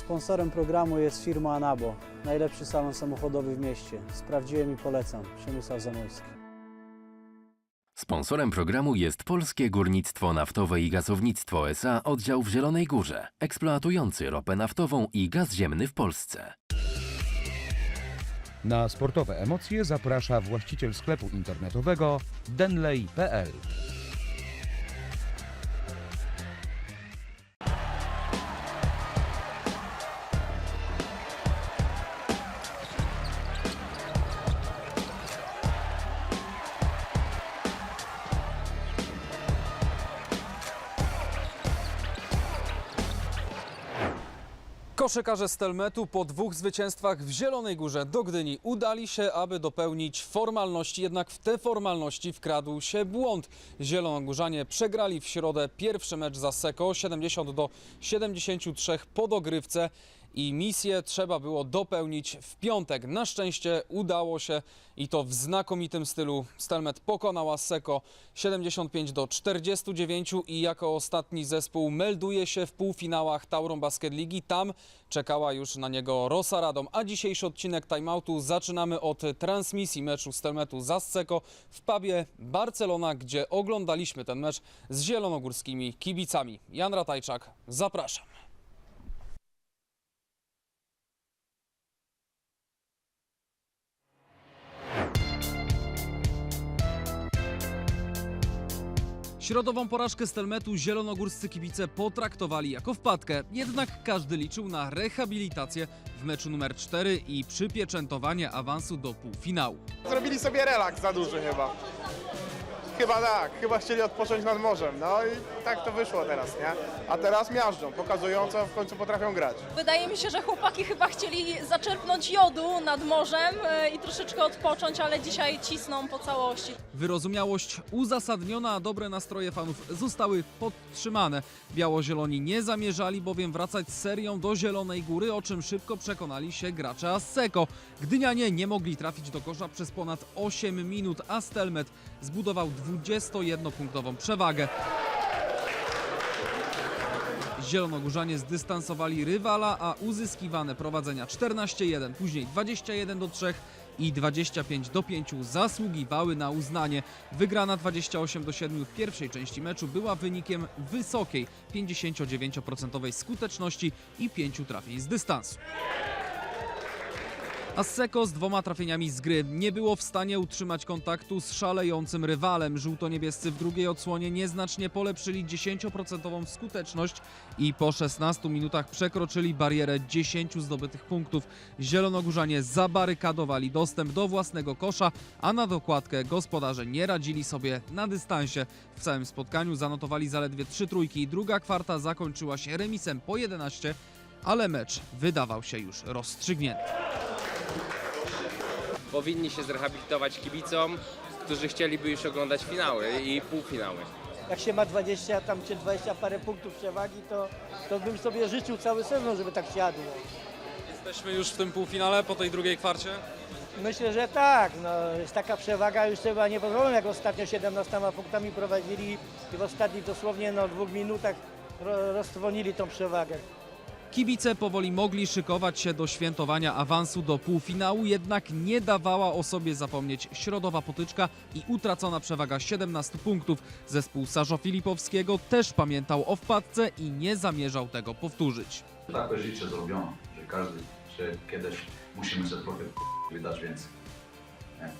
Sponsorem programu jest firma Anabo, najlepszy salon samochodowy w mieście. Sprawdziłem i polecam. Przemysław Zamojski. Sponsorem programu jest Polskie Górnictwo Naftowe i Gazownictwo SA oddział w Zielonej Górze, eksploatujący ropę naftową i gaz ziemny w Polsce. Na sportowe emocje zaprasza właściciel sklepu internetowego denley.pl. Koszykarze Stelmetu po dwóch zwycięstwach w Zielonej Górze do Gdyni udali się, aby dopełnić formalności, jednak w te formalności wkradł się błąd. Zielonogórzanie przegrali w środę pierwszy mecz za Seko 70 do 73 po dogrywce i misję trzeba było dopełnić w piątek. Na szczęście udało się i to w znakomitym stylu. Stelmet pokonał Asseko 75 do 49 i jako ostatni zespół melduje się w półfinałach Tauron Basket Ligi. Tam czekała już na niego Rosa Radom. A dzisiejszy odcinek timeoutu zaczynamy od transmisji meczu Stelmetu z Asseko w pubie Barcelona, gdzie oglądaliśmy ten mecz z zielonogórskimi kibicami. Jan Ratajczak, zapraszam. Środową porażkę Stelmetu zielonogórscy kibice potraktowali jako wpadkę, jednak każdy liczył na rehabilitację w meczu numer 4 i przypieczętowanie awansu do półfinału. Zrobili sobie relaks za duży chyba. Chyba tak, chyba chcieli odpocząć nad morzem. No i tak to wyszło teraz, nie? A teraz miażdżą, pokazują co w końcu potrafią grać. Wydaje mi się, że chłopaki chyba chcieli zaczerpnąć jodu nad morzem e, i troszeczkę odpocząć, ale dzisiaj cisną po całości. Wyrozumiałość uzasadniona, a dobre nastroje fanów zostały podtrzymane. Biało-zieloni nie zamierzali bowiem wracać z serią do Zielonej Góry, o czym szybko przekonali się gracze Asseko. Gdynianie nie mogli trafić do kosza przez ponad 8 minut, a Stelmet zbudował 21-punktową przewagę. Zielonogórzanie zdystansowali rywala, a uzyskiwane prowadzenia 14-1, później 21 do 3 i 25 do 5 zasługiwały na uznanie. Wygrana 28 do 7 w pierwszej części meczu była wynikiem wysokiej 59% skuteczności i 5 trafień z dystansu. Asseko z dwoma trafieniami z gry nie było w stanie utrzymać kontaktu z szalejącym rywalem. Żółto-niebiescy w drugiej odsłonie nieznacznie polepszyli 10% skuteczność i po 16 minutach przekroczyli barierę 10 zdobytych punktów. Zielonogórzanie zabarykadowali dostęp do własnego kosza, a na dokładkę gospodarze nie radzili sobie na dystansie. W całym spotkaniu zanotowali zaledwie 3 trójki. Druga kwarta zakończyła się remisem po 11, ale mecz wydawał się już rozstrzygnięty. Powinni się zrehabilitować kibicom, którzy chcieliby już oglądać finały i półfinały. jak się ma 20, tam czy 20 parę punktów przewagi, to, to bym sobie życzył cały sezon, żeby tak siadło. Jesteśmy już w tym półfinale po tej drugiej kwarcie. Myślę, że tak, no, jest taka przewaga, już chyba nie pozwolą, jak ostatnio 17 punktami prowadzili i w ostatnich dosłownie no, dwóch minutach ro, roztrwonili tą przewagę. Kibice powoli mogli szykować się do świętowania awansu do półfinału, jednak nie dawała o sobie zapomnieć środowa potyczka i utracona przewaga 17 punktów. Zespół Sarzo Filipowskiego też pamiętał o wpadce i nie zamierzał tego powtórzyć. Takie życie zrobiono, że każdy, że kiedyś musimy sobie trochę wydać więcej. Nie?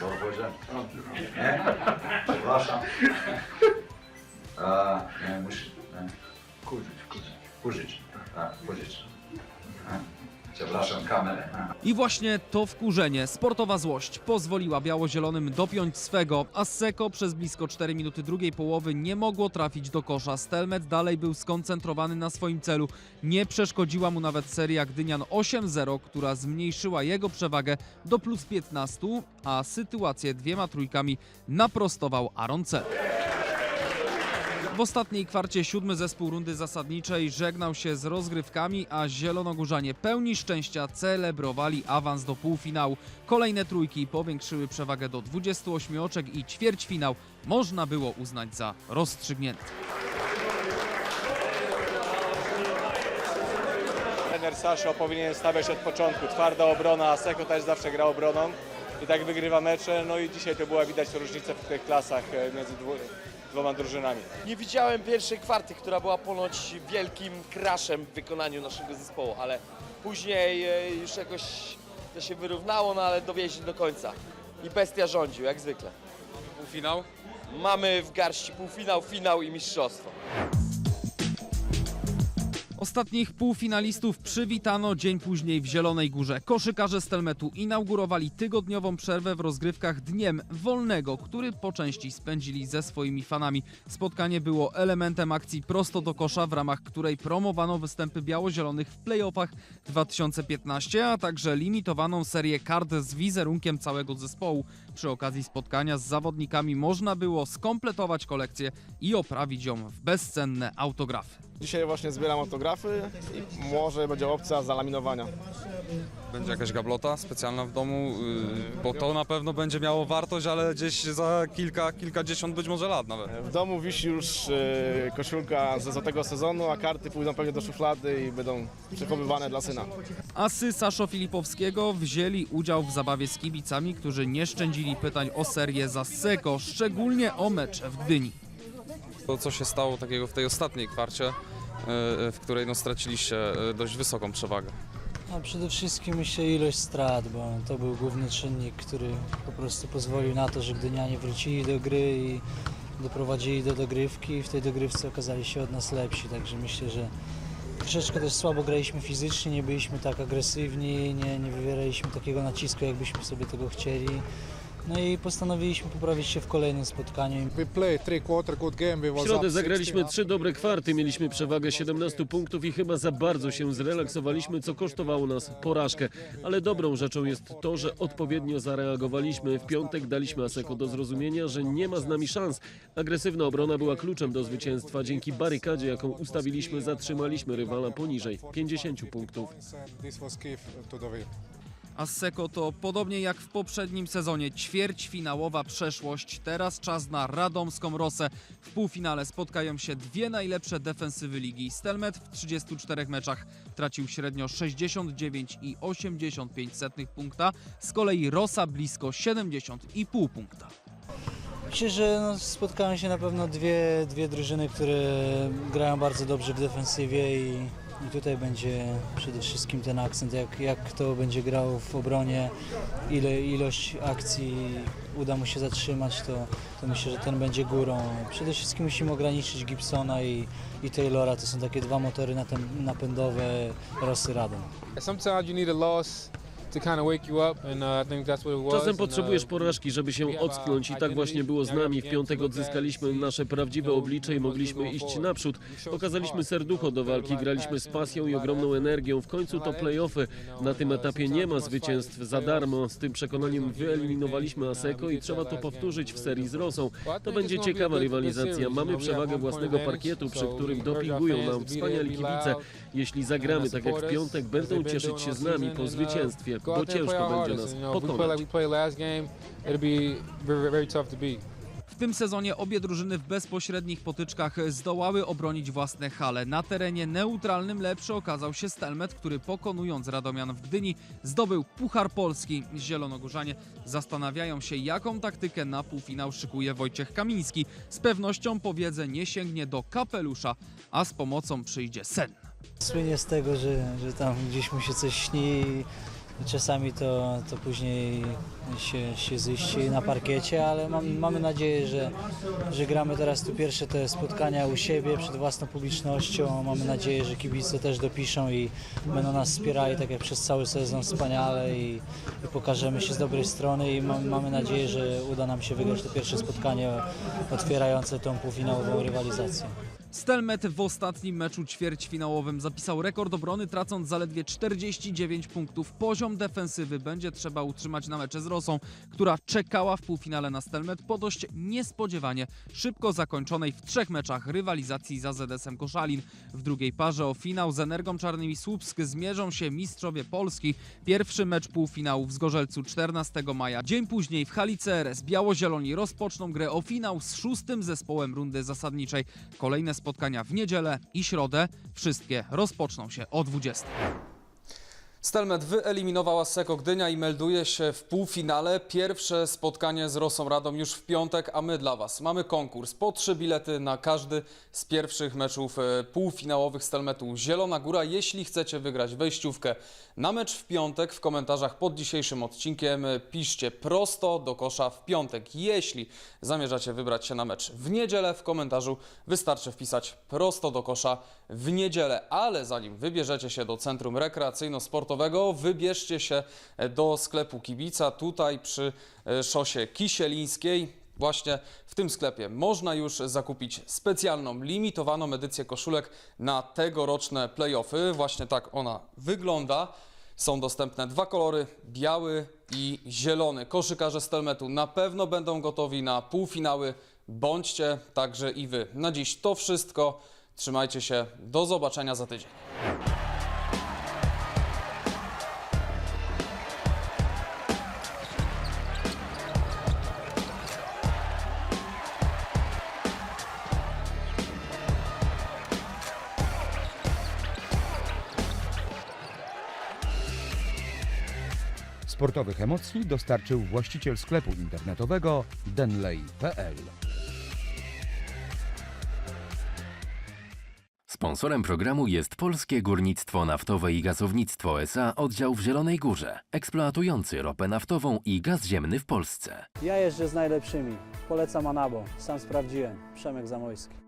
Dobrze powiedziałem? Nie? Przepraszam. A, nie, musi, nie. Kurzyć, kurzyć. Kurzyć, tak, kurzyć. Nie? Przepraszam, kamerę. I właśnie to wkurzenie, sportowa złość pozwoliła biało-zielonym dopiąć swego, a Seko przez blisko 4 minuty drugiej połowy nie mogło trafić do kosza. Stelmet dalej był skoncentrowany na swoim celu. Nie przeszkodziła mu nawet seria Gdynian 8-0, która zmniejszyła jego przewagę do plus 15, a sytuację dwiema trójkami naprostował Aaron Cel. W ostatniej kwarcie siódmy zespół rundy zasadniczej żegnał się z rozgrywkami, a zielonogórzanie pełni szczęścia celebrowali awans do półfinału. Kolejne trójki powiększyły przewagę do 28 oczek i ćwierćfinał można było uznać za rozstrzygnięty. trener Saszo powinien stawiać od początku. Twarda obrona, a Seko też zawsze gra obroną i tak wygrywa mecze. No i dzisiaj to była widać różnicę w tych klasach e, między dwoma drużynami. Nie widziałem pierwszej kwarty, która była ponoć wielkim crashem w wykonaniu naszego zespołu, ale później e, już jakoś to się wyrównało, no ale dowieźli do końca. I bestia rządził, jak zwykle. Półfinał? Mamy w garści półfinał, finał i mistrzostwo. Ostatnich półfinalistów przywitano dzień później w Zielonej Górze. Koszykarze Stelmetu inaugurowali tygodniową przerwę w rozgrywkach Dniem Wolnego, który po części spędzili ze swoimi fanami. Spotkanie było elementem akcji Prosto do kosza, w ramach której promowano występy biało-zielonych w playoffach 2015, a także limitowaną serię kart z wizerunkiem całego zespołu. Przy okazji spotkania z zawodnikami można było skompletować kolekcję i oprawić ją w bezcenne autografy. Dzisiaj właśnie zbieram autografy i może będzie opcja zalaminowania. Będzie jakaś gablota specjalna w domu, yy, bo to na pewno będzie miało wartość, ale gdzieś za kilka, kilkadziesiąt być może lat nawet. W domu wisi już e, koszulka ze złotego sezonu, a karty pójdą pewnie do szuflady i będą przechowywane dla syna. Asy Saszo Filipowskiego wzięli udział w zabawie z kibicami, którzy nie szczędzili pytań o serię za Seko, szczególnie o mecz w Gdyni. To co się stało takiego w tej ostatniej kwarcie, w której no, straciliście yy, dość wysoką przewagę? A przede wszystkim myślę ilość strat, bo to był główny czynnik, który po prostu pozwolił na to, że Gdynianie wrócili do gry i doprowadzili do dogrywki i w tej dogrywce okazali się od nas lepsi, także myślę, że troszeczkę też słabo graliśmy fizycznie, nie byliśmy tak agresywni, nie, nie wywieraliśmy takiego nacisku, jakbyśmy sobie tego chcieli. No i postanowiliśmy poprawić się w kolejnym spotkaniu. W środę zagraliśmy trzy dobre kwarty, mieliśmy przewagę 17 punktów i chyba za bardzo się zrelaksowaliśmy, co kosztowało nas porażkę. Ale dobrą rzeczą jest to, że odpowiednio zareagowaliśmy. W piątek daliśmy Aseko do zrozumienia, że nie ma z nami szans. Agresywna obrona była kluczem do zwycięstwa. Dzięki barykadzie, jaką ustawiliśmy, zatrzymaliśmy rywala poniżej 50 punktów. A Seko to podobnie jak w poprzednim sezonie ćwierćfinałowa przeszłość. Teraz czas na radomską Rosę. W półfinale spotkają się dwie najlepsze defensywy ligi. Stelmet w 34 meczach tracił średnio 69,85 punkta, z kolei Rosa blisko 70,5 punkta. Myślę, że no, spotkają się na pewno dwie, dwie drużyny, które grają bardzo dobrze w defensywie i, i tutaj będzie przede wszystkim ten akcent, jak, jak kto będzie grał w obronie, ile ilość akcji uda mu się zatrzymać, to, to myślę, że ten będzie górą. Przede wszystkim musimy ograniczyć Gibsona i, i Taylora, to są takie dwa motory napędowe Rosy Radom. Sometimes you need a loss uh. Czasem uh, potrzebujesz porażki, żeby się ocknąć i tak właśnie było z nami. W piątek odzyskaliśmy nasze prawdziwe oblicze i mogliśmy iść naprzód. Pokazaliśmy serducho do walki, graliśmy z pasją i ogromną energią. W końcu to play-offy. Na tym etapie nie ma zwycięstw za darmo. Z tym przekonaniem wyeliminowaliśmy Aseko i trzeba to powtórzyć w serii z Rosą. To będzie ciekawa rywalizacja. Mamy przewagę własnego parkietu, przy którym dopingują nam wspaniali kibice. Jeśli zagramy tak jak w piątek, będą cieszyć się z nami po zwycięstwie, bo ciężko będzie nas pokonać. W tym sezonie obie drużyny w bezpośrednich potyczkach zdołały obronić własne hale. Na terenie neutralnym lepszy okazał się Stelmet, który pokonując Radomian w Gdyni zdobył Puchar Polski. Zielonogórzanie zastanawiają się, jaką taktykę na półfinał szykuje Wojciech Kamiński. Z pewnością powiedzę nie sięgnie do kapelusza, a z pomocą przyjdzie sen. Słynie z tego, że, że tam gdzieś mu się coś śni i czasami to, to później się, się ziści na parkiecie, ale mam, mamy nadzieję, że, że gramy teraz tu pierwsze te spotkania u siebie przed własną publicznością. Mamy nadzieję, że kibice też dopiszą i będą nas wspierali tak jak przez cały sezon wspaniale i, i pokażemy się z dobrej strony i mam, mamy nadzieję, że uda nam się wygrać to pierwsze spotkanie otwierające tą półfinałową rywalizację. Stelmet w ostatnim meczu ćwierćfinałowym zapisał rekord obrony, tracąc zaledwie 49 punktów. Poziom defensywy będzie trzeba utrzymać na mecze z Rosą, która czekała w półfinale na Stelmet po dość niespodziewanie szybko zakończonej w trzech meczach rywalizacji za ZSM Koszalin. W drugiej parze o finał z Energią Czarnym i Słupsk zmierzą się mistrzowie Polski. Pierwszy mecz półfinału w Zgorzelcu 14 maja. Dzień później w hali CRS Biało-Zieloni rozpoczną grę o finał z szóstym zespołem rundy zasadniczej. Kolejne spotkania w niedzielę i środę. Wszystkie rozpoczną się o 20. Stelmet wyeliminowała Seko Gdynia i melduje się w półfinale. Pierwsze spotkanie z Rosą Radom już w piątek, a my dla Was mamy konkurs. Po trzy bilety na każdy z pierwszych meczów e, półfinałowych Stelmetu Zielona Góra. Jeśli chcecie wygrać wejściówkę na mecz w piątek, w komentarzach pod dzisiejszym odcinkiem e, piszcie prosto do kosza w piątek. Jeśli zamierzacie wybrać się na mecz w niedzielę, w komentarzu wystarczy wpisać prosto do kosza w niedzielę. Ale zanim wybierzecie się do Centrum Rekreacyjno-Sportowego, wybierzcie się do sklepu Kibica tutaj przy e, szosie Kisielińskiej. Właśnie w tym sklepie można już zakupić specjalną, limitowaną edycję koszulek na tegoroczne playoffy. Właśnie tak ona wygląda. Są dostępne dwa kolory, biały i zielony. Koszykarze Stelmetu na pewno będą gotowi na półfinały. Bądźcie także i wy. Na dziś to wszystko. Trzymajcie się. Do zobaczenia za tydzień. Sportowych emocji dostarczył właściciel sklepu internetowego denley.pl. Sponsorem programu jest Polskie Górnictwo Naftowe i Gazownictwo SA oddział w Zielonej Górze, eksploatujący ropę naftową i gaz ziemny w Polsce. Ja jeżdżę z najlepszymi. Polecam Anabo. Sam sprawdziłem. Przemek Zamojski.